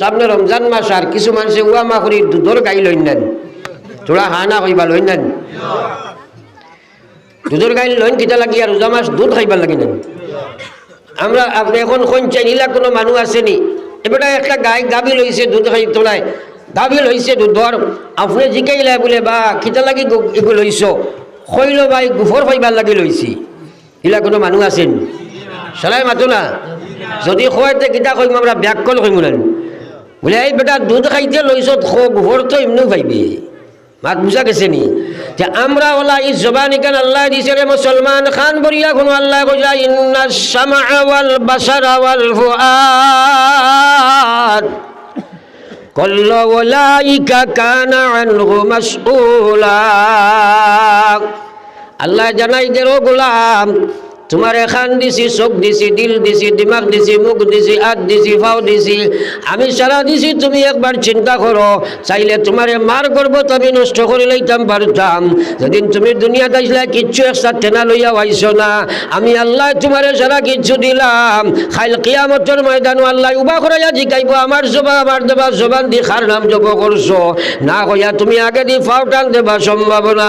সামনে রমজান মাস আর কিছু মানুষে উয়া মা করি দুধর গাই লইন নেন। তোরা হানা কইবা লইন নেন। দুধর গাই লইন কিতা লাগি আর রোজা মাস দুধ খাইবার লাগি নেন। আমরা আপনি এখন কোন চাইনিলা কোনো মানুষ আসেনি। এবারে একটা গাই গাবি লইছে দুধ খাই তোলায়। গাবি লইছে দুধর। আপনি জিকাইলা বলে, বা, কিতা লাগি গু- এগুলো লইছ? খইল বাই গুফর খাইবার লাগি লইছি। ইলা কোনো মানুষ আছেন সলাই মাতো না। যদি খোয়াইতে কিতা কইম, আমরা ব্যাকল কইম না বলে এই বেটা দুধ খাইতে লইছ খো গুফর তো এমনি পাইবে মাত বুঝা গেছে নি যে আমরা ওলা এই জবানি কান আল্লাহ দিছে রে মুসলমান খান বরিয়া কোন আল্লাহ কইলা ইন্না সামা ওয়াল বাসারা ওয়াল ফুআদ كل أولئك كان عنه مسؤولا আল্লাহ জানাই দে ও গোলাম তোমার এখান দিছি চোখ দিছি দিল দিছি দিমাগ দিছি মুখ দিছি হাত দিছি ফাও দিছি। আমি সারা দিছি তুমি একবার চিন্তা করো। চাইলে তোমারে মার করব আমি নষ্ট করে লইতাম পারতাম যেদিন তুমি দুনিয়াত আসলে কিচ্ছু একসাথে না লইয়া আইছো না। আমি আল্লাহ তোমারে সারা কিচ্ছু দিলাম। খাইল কিয়ামতের ময়দান আল্লাহ উবা করাইয়া জিকাইব আমার জবা আমার দেবা জবান দি খার নাম জপ করছ। না কইয়া তুমি আগে দি ফাও টান দেবা সম্ভাবনা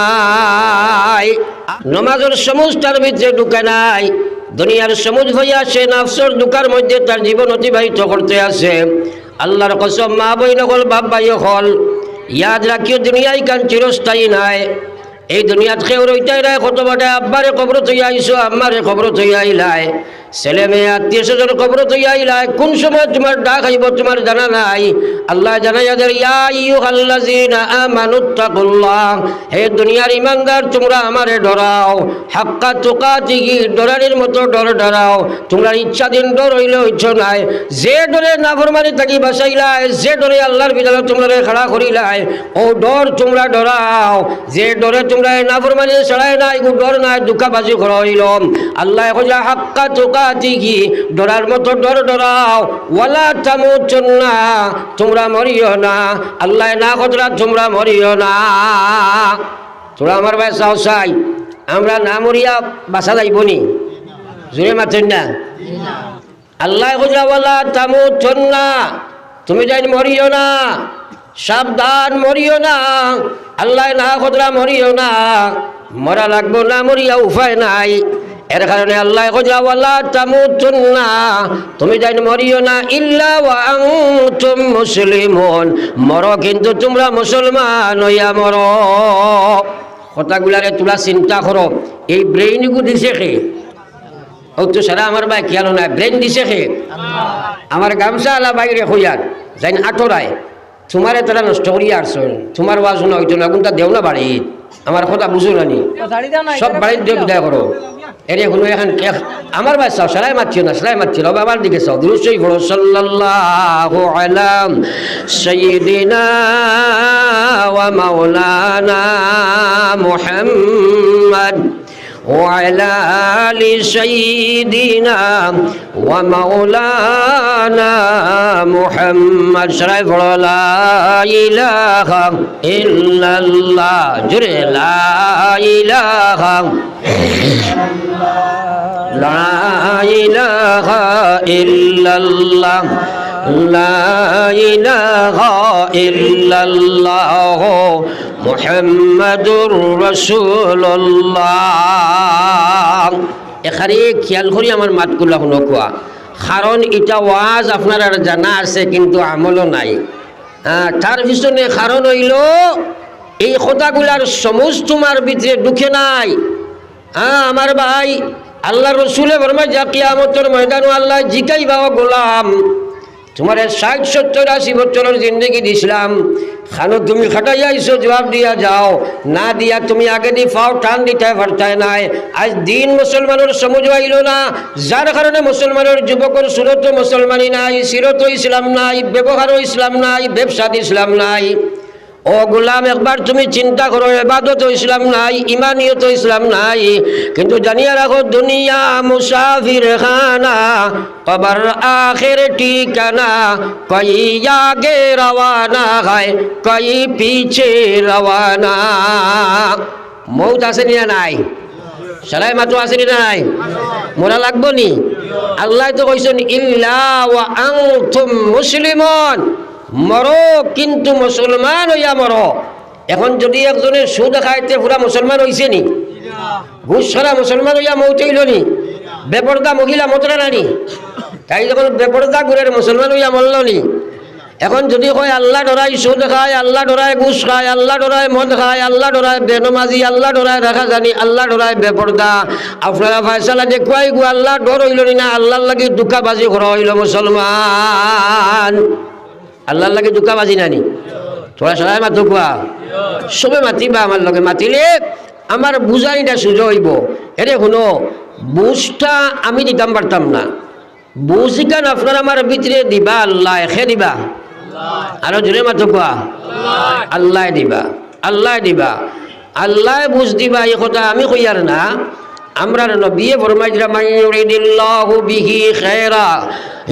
নমাজের সমুজ তার ভিতরে ঢুকে নাই দুনিয়ার সমুজ হইয়া সে নাফসর দুকার মধ্যে তার জীবন অতিবাহিত করতে আছে আল্লাহর কসম, মা বই নকল বাপ বাই হল ইয়াদ রাখিও দুনিয়ায় কান চিরস্থায়ী নাই। এই দুনিয়াত কেউ রইতাই রায় কত বাটে আব্বারে কবর তৈয়া আইসো, আম্মারে কবর তৈয়া আইলাই। ছেলে মেয়ে, আত্মীয় স্বজন, কবর আইলাই কোন সময় তোমার ডাক আইব, তোমার জানা নাই? আল্লাহ জানাই যাদের ইয়া আইয়ুহাল্লাযীনা আমানুত্তাকুল্লাহ হে দুনিয়ার ইমানদার, তোমরা আমারে ডরাও। হাক্কা তুকাতিহি ডরারের মতো ডর ডরাও। তোমরা ইচ্ছাধীন ডর হইলে হইছ নাই। যে ডরে নাফরমানি থাকি বাসাইলাই যে ডরে আল্লাহর বিধানে তোমরা খাড়া করিলাই, ও ডর তোমরা ডরাও। যে ডরে তোমরা নাফরমানি ছড়াই নাই ডর নাই, দুঃখাবাজি করা হইল। আল্লাহ হাক্কা তুকাতিহি ডরার মতো ডর ডরাও। ওয়ালা তামুতুন্না, তোমরা মরিও না। আল্লাহ না কতরা তোমরা মরিও না। তোরা আমার ভাই চাও চাই, আমরা না মরিয়া বাসা যাইব নি। জোরে মাতেন না। আল্লাহ হুজাওয়ালা তামু না তুমি যাই মরিও না। সাবধান মরিও না। আল্লাহ না খতরা মরিও না। মরা লাগবো না, মরিয়া উপায় নাই। এর কারণে আল্লাহ হুজাওয়ালা তামু না তুমি যাই মরিও না ইল্লা ওয়া আনতুম মুসলিমুন। মর কিন্তু তোমরা মুসলমান হইয়া মর। কথাগুলারে তোরা চিন্তা করো। এই ব্রেইনগু দিছে খে ও তো সারা আমার ভাই খেয়াল নাই ব্রেন দিছে খে আমার গামছা আলা বাইরে হইয়ার যাই আটরায় তোমারে তোরা নষ্ট করিয়া আসছেন তোমার ওয়াজ না না কোনটা দেও না বাড়ি আমার কথা বুঝো না নি সব বাড়ির দিয়ে বিদায় করো। এর কোনো এখন আমার ভাই চাও সেলাই মারছিল না সেলাই মারছিল। আমার দিকে চাও। দুরুসই পড়ো। সাল্লাল্লাহু আলাম সাইয়্যিদিনা ওয়া মাওলানা মুহাম্মদ। وعلى آل سيدنا ومولانا محمد شرف لا إله إلا الله جري لا إله لا إله إلا الله لا إله إلا الله মোহাম্মদুর রসুল্লাহ এখানে খেয়াল করি আমার মাতগুলা শুনো কোয়া। কারণ এটা ওয়াজ আপনার আর জানা আছে, কিন্তু আমলও নাই। হ্যাঁ তার পিছনে কারণ হইল, এই কথাগুলার সমুজ তোমার ভিতরে ঢুকে নাই। হ্যাঁ আমার ভাই, আল্লাহ রসুলে বর্মায় যা কিয়ামতর ময়দানও আল্লাহ জিকাই বাবা গোলাম। তোমার ষাট, সত্তর, আশি বছরের জিন্দগি দিছিলাম। খানো, তুমি খাটাই আইসো জবাব দিয়া যাও। না দিয়া তুমি আগে দি ফাও, টান দিতে পারতাই নাই। আজ দিন মুসলমানের সমুজ আইল না। যার কারণে মুসলমানের যুবকের সুরত মুসলমানি নাই, সিরত ইসলাম নাই, ব্যবহারও ইসলাম নাই, ব্যবসাদ ইসলাম নাই। ও গোলাম, একবার তুমি চিন্তা করো, এবাদত ইসলাম নাই, ইমানিয়ত ইসলাম নাই, কিন্তু জানিয়ে রাখো, দুনিয়া মুসাফির খানা কবর আখের ঠিকানা, কই আগে রওয়ানা হয়, কই পিছে রওয়ানা। মৌত আছে নিয়া নাই? সারাই মাতো আসেনি না নাই? মরা লাগবো নি? আল্লাহ তো কইছেন, ইল্লা ওয়া আনতুম মুসলিমন। মরো, কিন্তু মুসলমান হইয়া মরো। এখন যদি একজনের সুদ খাইতে পুরা মুসলমান হইছে নি? ঘুষ ছড়া মুসলমান হইয়া মৌতে হইল নি? বেপরদা মহিলা মতরা নানি? তাই যখন বেপরদা ঘুরের মুসলমান হইয়া মরল নি? এখন যদি কয়, আল্লাহ ডরাই সুদ খায়, আল্লাহ ডরায় ঘুষ খায়, আল্লাহ ডরায় মদ খায়, আল্লাহ ডরায় বেনমাজি, আল্লাহ ডরায় রাখা জানি আল্লাহ ডরায় বেপরদা। আপনারা ফায়সালা দেখুয়াই গো, আল্লাহ ডর হইল নি আল্লাহর লাগি দুঃখাবাজি করা হইল মুসলমান। আল্লাহর লাগি দুঃখাবাজি নানি। তোরা সবাই মাতো কোয়া সবে মাতিবা আমার লগে। মাতিলে আমার বুঝাইটা সুযোগ হইব। এরে শুনো, বুঝটা আমি দিতাম পারতাম না। বুঝিকান আপনার আমার ভিতরে দিবা, আল্লাহ এখে দিবা। আরও জোরে মাতো কোয়া আল্লাহ দিবা আল্লাহ দিবা। আল্লাহ বুঝ দিবা, এই কথা আমি কইয়ার না। আমরা নবী ফরমাইছিলাম ইউরিদুল্লাহু বিহি খায়রা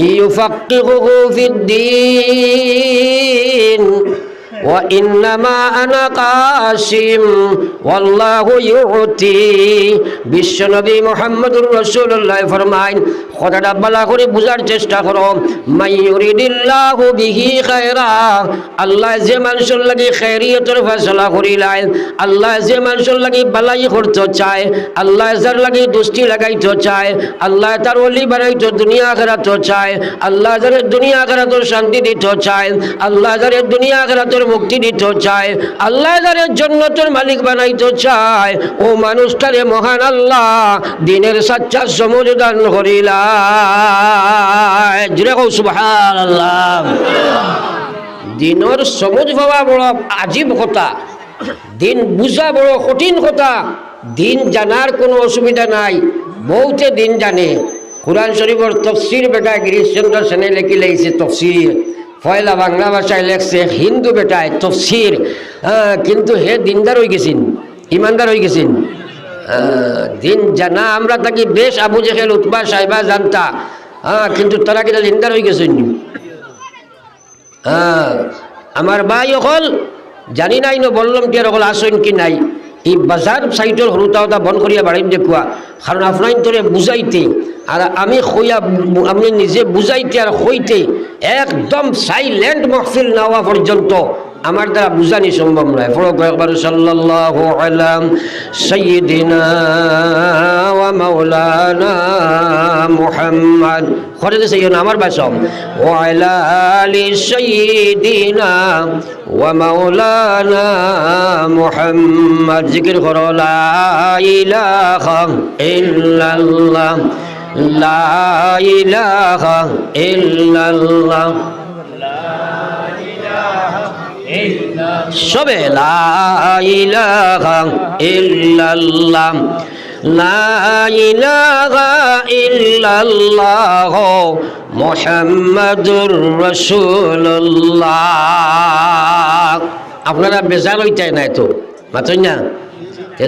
ইউফাক্কিহুহু ফিদ্দিন। وإنما أنا قاسم والله يعطي বিশ্বনবী মোহাম্মদুর রসুল্লাহ ফরমাইন কথাটা বলা করে বুঝার চেষ্টা করো মাইয়ুরিদিল্লাহু বিহি খায়রা আল্লাহ যে মানুষের লাগি খায়রিয়তের ফয়সালা করিলাই আল্লাহ যে মানুষের লাগি বালাই করতে চায় আল্লাহ যার লাগি দুষ্টি লাগাইতে চায় আল্লাহ তার অলি বানাইতে দুনিয়া আখেরাত চায় আল্লাহ যার দুনিয়া আখেরাতর শান্তি দিতে চায় আল্লাহ যার দুনিয়া আখেরাতর মুক্তি দিতে চায়। আল্লাহ যার জন্নতের মালিক বানাইতে চায়। ও মানুষটারে মহান আল্লাহ, দিনের সাচ্চা সমুদ্র দান করিলায়। জুড়ে কৌ সুবহান আল্লাহ দিনের সমুজ পাওয়া বড় আজীব কথা। দিন বুঝা বড় কঠিন কথা। দিন জানার কোনো অসুবিধা নাই। বহুতে দিন জানে। কোরআন শরীফর তফসির বেটা গিরিশচন্দ্র সেনে লেখি লেগেছে তফসির। পয়লা বাংলা ভাষায় লেখছে, হিন্দু বেটায় তফসির কিন্তু হে দিনদার হয়ে গেছেন, ইমানদার হয়ে গেছেন। দিন জানা আমরা তাকে বেশ আবু জেহেল উৎবা সাহেবা জানতা হ্যাঁ কিন্তু তারা কিন্তু দিনদার হয়ে গেছেন। হ্যাঁ আমার ভাই অকল জানি নাই, ন বললাম কি আর অকল আসেন কি নাই। এই বাজার সাইটর সৰুতাওতা বন্ধ করিয়া বাড়িত দেখুয়া কারণ আপনার তোরে বুঝাইতে আর আমি কইয়া আমি নিজে বুঝাইতে আর হইতে একদম সাইলেন্ট মহফিল নেওয়া পর্যন্ত আমার দ্বারা বুঝানি সম্ভব নয়। ফলো একবার সাল্লাল্লাহু আলাম সাইয়্যিদিনা ওয়া মাওলানা মুহাম্মদ। করে দিছে ইয়ে আমার বাসম ওয়া আলা আলি সাইয়্যিদিনা ওয়া মাওলানা মুহাম্মদ। জিকির করো, লা ইলাহা ইল্লাল্লাহ। লা ইল্লাল্লাহ ইলাহা ইল্লাল্লাহ রাসূলুল্লাহ। আপনারা বেজার হইতাই নাই তো মাতই না?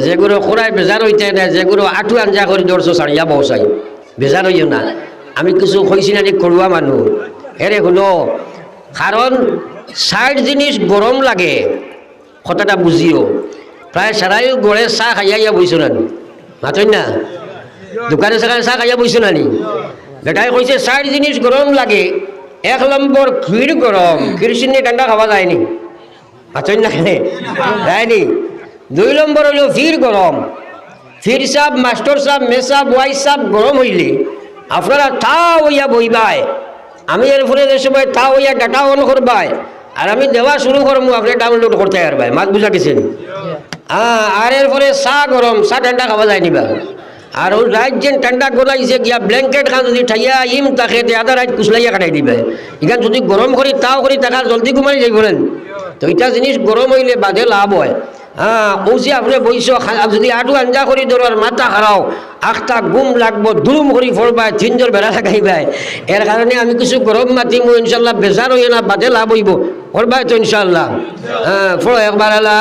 যেগুলো খোরাই বেজার হইতাই নাই যেগুলো আঠু আঞ্জা করে দৌড়ছো সারিয়া বসাই বেজার হইও না। আমি কিছু কইছি না করুয়া মানুষ। হেরে হলো কারণ সাইড জিনিস গরম লাগে, কথাটা বুঝিও প্রায় সারাই গড়ে চাহ খাইয়া বইছো না। মাতই না? দোকানে সেখানে চাহ খাইয়া বইছো না নি? বেটাই কইছে সাইড জিনিস গরম লাগে, এক নম্বর ক্ষীর গরম ক্ষীর চিনি ঠান্ডা খাওয়া যায়নি মাতই না খানে যায়নি দুই নম্বর হইল ফির গরম ফির সাপ মাস্টার সাপ মেসাপ ওয়াই সাপ গরম হইলে আপনারা তা হইয়া বইবাই আমি এর ফলে যে সময় তা হইয়া ডাটা অন করবাই আর আমি দেওয়া শুরু করব, আপনি ডাউনলোড করতে পারবাই মাত বুঝা গেছেন হ্যাঁ আর এরপরে চা গরম, চা ঠান্ডা খাওয়া যায় নিবা আর ওই রাইত যেন ঠান্ডা গোলাইছে, গিয়া ব্ল্যাঙ্কেট খান যদি ঠাইয়া ইম তাকে আদা রাইত কুচলাইয়া কাটাই দিবে। এখান যদি গরম করি, তাও করি টাকা জলদি ঘুমাই যাই বলেন তো এটা জিনিস গরম হইলে বাদে লাভ হয়। হ্যাঁ ওসি আপনি বইস যদি আটু আঞ্জা করি ধরার মাথা হারাও আখটা গুম লাগবো দুরুম করি ফরবাই তিনজোর বেড়া লাগাইবাই এর কারণে আমি কিছু গরম মাতিম, ইনশাল্লাহ বেজার হইয়া না বাদে লাভ হইব। ফরবাই তো ইনশাল্লাহ। হ্যাঁ ফলো একবার লা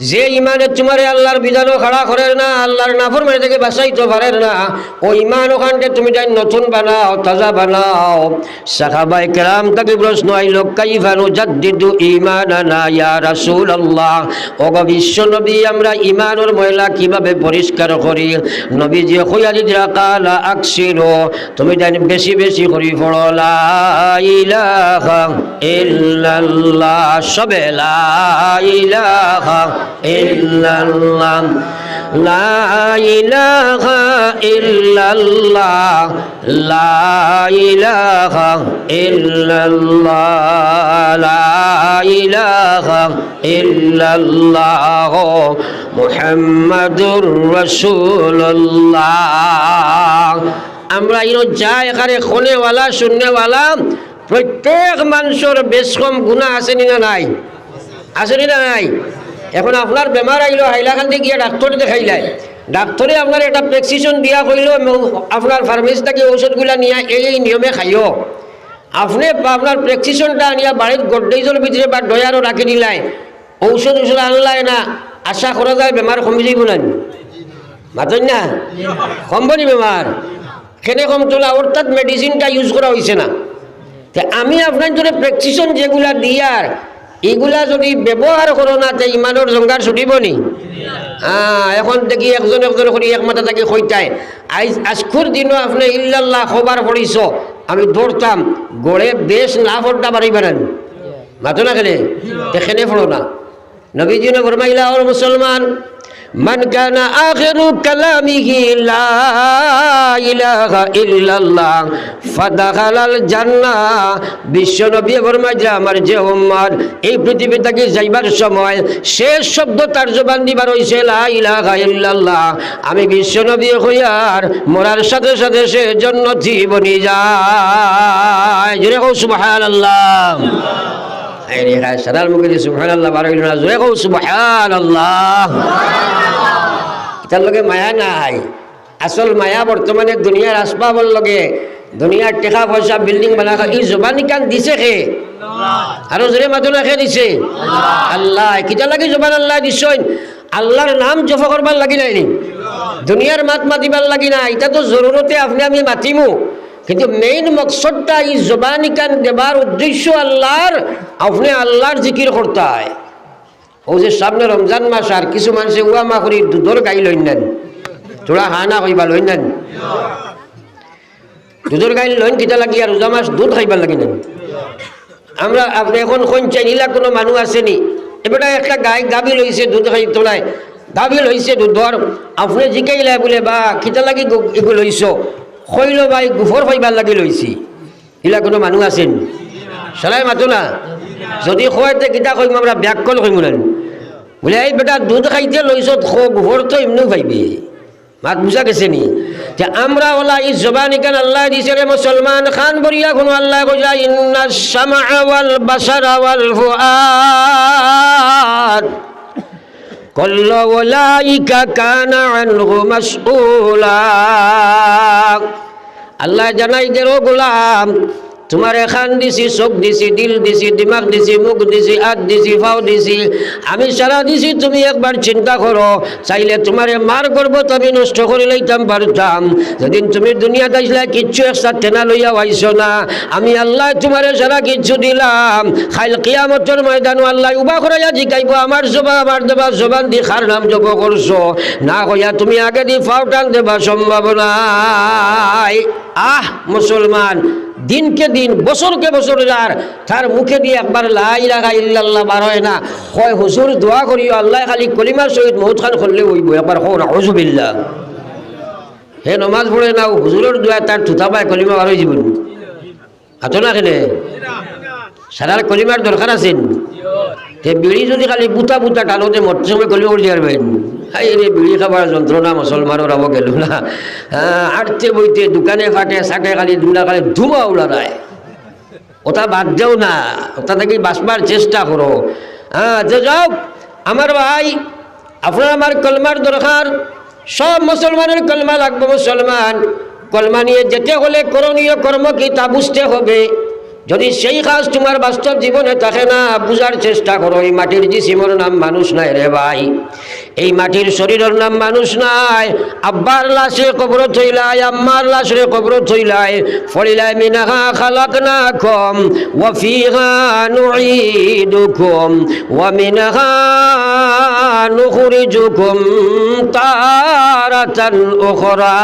যে ইমানে তোমার আল্লাহর বিধানও খাড়া করে না, আল্লাহর নাফর মানে থেকে বাঁচাইতে পারে না ও ইমান ওখানকে তুমি তাই নতুন বানাও, তাজা বানাও। সাহাবাই কেরাম তাকে প্রশ্ন আইল কাইফানু জাদ্দিদু ইমানানা ইয়া রাসূলুল্লাহ? ওগো বিশ্ব নবী আমরা ইমানের ময়লা কীভাবে পরিষ্কার করি? নবী যে খয়ালি কালা আকসিরো, তুমি জানি বেশি বেশি করি পড়ো, লা ইলাহা সবে লা ইল্লাল্লাহ, লা ইলাহা ইল্লাল্লাহ, লা ইলাহা ইল্লাল্লাহ, লা ইলাহা ইল্লাল্লাহ, মুহাম্মাদুর রাসূলুল্লাহ। আমরা ইনো যা এখানে খোনেওয়ালা শূন্যওয়ালা প্রত্যেক মানুষের বেশ কম গুণা আছে নি নাই? আছে না নাই? এখন আপনার বেমার আইলো হাইলাকান্দি গিয়ে ডাক্তার দেখাইলাই। ডাক্তরে আপনার একটা প্রেসক্রিপশন দিয়া কইল আপনার ফার্মেসি থেকে ঔষধগুলা নিয়ে, এই এই নিয়মে খাইও। আপনি আপনার প্রেসক্রিপশনটা আনিয়া বাড়ির গড্রেজের ভিতরে বা ডয়ারও রাখি দিলাই। ঔষধ ঔষধ আনলাই না, আশা করা যায় বেমার কমি যাইব না। মাতন না? কমব নি বেমার কেনে কম তোলা? অর্থাৎ মেডিসিনটা ইউজ করা হয়েছে না। আমি আপনার জন্য প্রেসক্রিপশন যেগুলা দিয়ার এগুলা যদি ব্যবহার করো না তে ইমানোর জঙ্গার ছুটিব নি? এখন দেখি একজন একজন করে এক মাথা থাকি খৈতায় আইজ আজকুর দিনও আপনি ইল্লাল্লাহ খবর পড়িছ আমি ধরতাম গড়ে বেশ না ফোরটা পারি পারেন মাতো না? খেলে এখানে ফোড়ো না নবীজি নে ফরমাইলা ওর মুসলমান من كان آخر كلامه لا إله إلا الله فدخل الجنة বিশ্ব নবী ফরমাইছে আমার যে উম্মত এই পৃথিবী থেকে যাইবার সময় শেষ শব্দ তার জবান দিবার হইছে লা ইলাহা ইল্লাল্লাহ আমি বিশ্ব নবী হইয়ার মরার সাথে সাথে সে জন্নতি বনি যায় জোরে কও সুবহানাল্লাহ সাদার মুখে বার না জোরে লগে মায়া নাই। আসল মায়া বর্তমানে দুনিয়ার আসবাবর লগে দুনিয়ার টেকা পয়সা বিল্ডিং বানা এই জবানি কান দিছে খে আৰু জোরে মাতো না খে দিছে? আল্লাহ। কিটা লাগে জবান আল্লাহ দিছইন আল্লাহর নাম জফা করবার লাগি নাই দুনিয়ার মাত মাতিবার লাগি না এটা তো জরুরতে আপনি আমি মাতিমু। কিন্তু মেইন মকসদটা এই জবানি কান দেবার উদ্দেশ্য আল্লাহর আপনি আল্লাহর জিকির করতে হয় ও যে সামনে রমজান মাস আর কিছু মানুষে উয়া মা করি দুধর গাই লইন নেন তোরা হানা কইবা লইন নেন দুধর গাই লইন কিতা লাগি আর রোজা মাস দুধ খাইবার লাগি নেন আমরা আপনি এখন কোন চাইনিলা কোনো মানুষ আসেনি এবারে একটা গাই গাবি লইছে দুধ খাই তোলায় গাবি লইছে দুধর আপনি জিকাইলা বলে বা কিতা লাগি গো- এগু লইছ খইল বাই গুফর খাইবার লাগি লইছি ইলা কোনো মানুষ আছেন? চলাই মাতো না। যদি খোয়াইতে কিতা কইম আমরা ব্যাকল কইম না বলে, এই বেটা, দুধ খাইতে গোবর তো এমনিও পাইবি মাত বুঝা গেছে নি? যে আমরা ওলা এই জবানি কান আল্লাহ দিছে রে মুসলমান খান বরিয়া কোন আল্লাহ কইয়া ইন্না সামা ওয়াল বাসারা ওয়াল ফুআদ كل أولئك كان عنه مسؤولا আল্লাহ জানাই দেরো গোলাম তোমার এখান দিছি, চোখ দিছি, দিল দিছি, দিমাগ দিছি, মুখ দিছি, হাত দিছি ফাও দিছি, আমি সারা দিছি, তুমি একবার চিন্তা করো, চাইলে তোমারে মার করব আমি নষ্ট করে লইতাম, পারতাম। যেদিন তুমি দুনিয়াতে আসলে কিচ্ছু একসাথে না লইয়া আইছো না। আমি আল্লাহ তোমারে সারা কিচ্ছু দিলাম। খাইল কিয়ামতের ময়দান আল্লাহ উবা করাইয়া জিকাইব আমার জবা আমার দেবা জবান দি খার নাম জপ করছ? না কইয়া তুমি আগে দি ফাও টান দেবা, সম্ভব নাই। আহ, মুসলমান দিনকে দিন, বছরকে বছর যার তার মুখে দিয়ে একবার লাই রাখা ইল্লাল্লাহ বার হয় না। হয় হুজুর, দোয়া করিও, আল্লাহ খালি কলিমার সহিত বহুত খান করলে হইব। একবার হোক হজুবিল্লা হে নমাজ পড়ে না হুজুরের দোয়া তার থুতা পায়, কলিমা বার হয়ে যাবেন হাতো না কেনে? সারার কলিমার দরকার আছেন? বিড়ি যদি খালি বুতা বুতা টানোতে মরতে সময় কলিমা করে যাবেন হাই বিড়ি খাবার যন্ত্রণা মুসলমানের আবো গেল না। আটতে বইতে দোকানে ফাটে সাটে খালি দুলা খালি ধুমা উলারায় ওটা বাদ দেও না, ওটা থেকে বাঁচবার চেষ্টা করো হ্যাঁ যে যাও আমার ভাই আপনার আমার কলমার দরকার সব মুসলমানের কলমা লাগবে মুসলমান কলমা নিয়ে যেতে হলে করণীয় কর্ম কি তা বুঝতে হবে। যদি সেই কাজ তোমার বাস্তব জীবনে থাকে না, বুঝার চেষ্টা করো, এই মাটির জিসিমর নাম মানুষ নাই রে ভাই। এই মাটির শরীরের নাম মানুষ নাই। আব্বার লাশে কবর থইলাই, আম্মার লাশে কবর থইলাই। ফলিলাই মিনাহা খালাক না কম ওয়াফিহা নুঈদুকুম, ওয়া মিনহা নুখরিজুকুম তারাতান উখরা।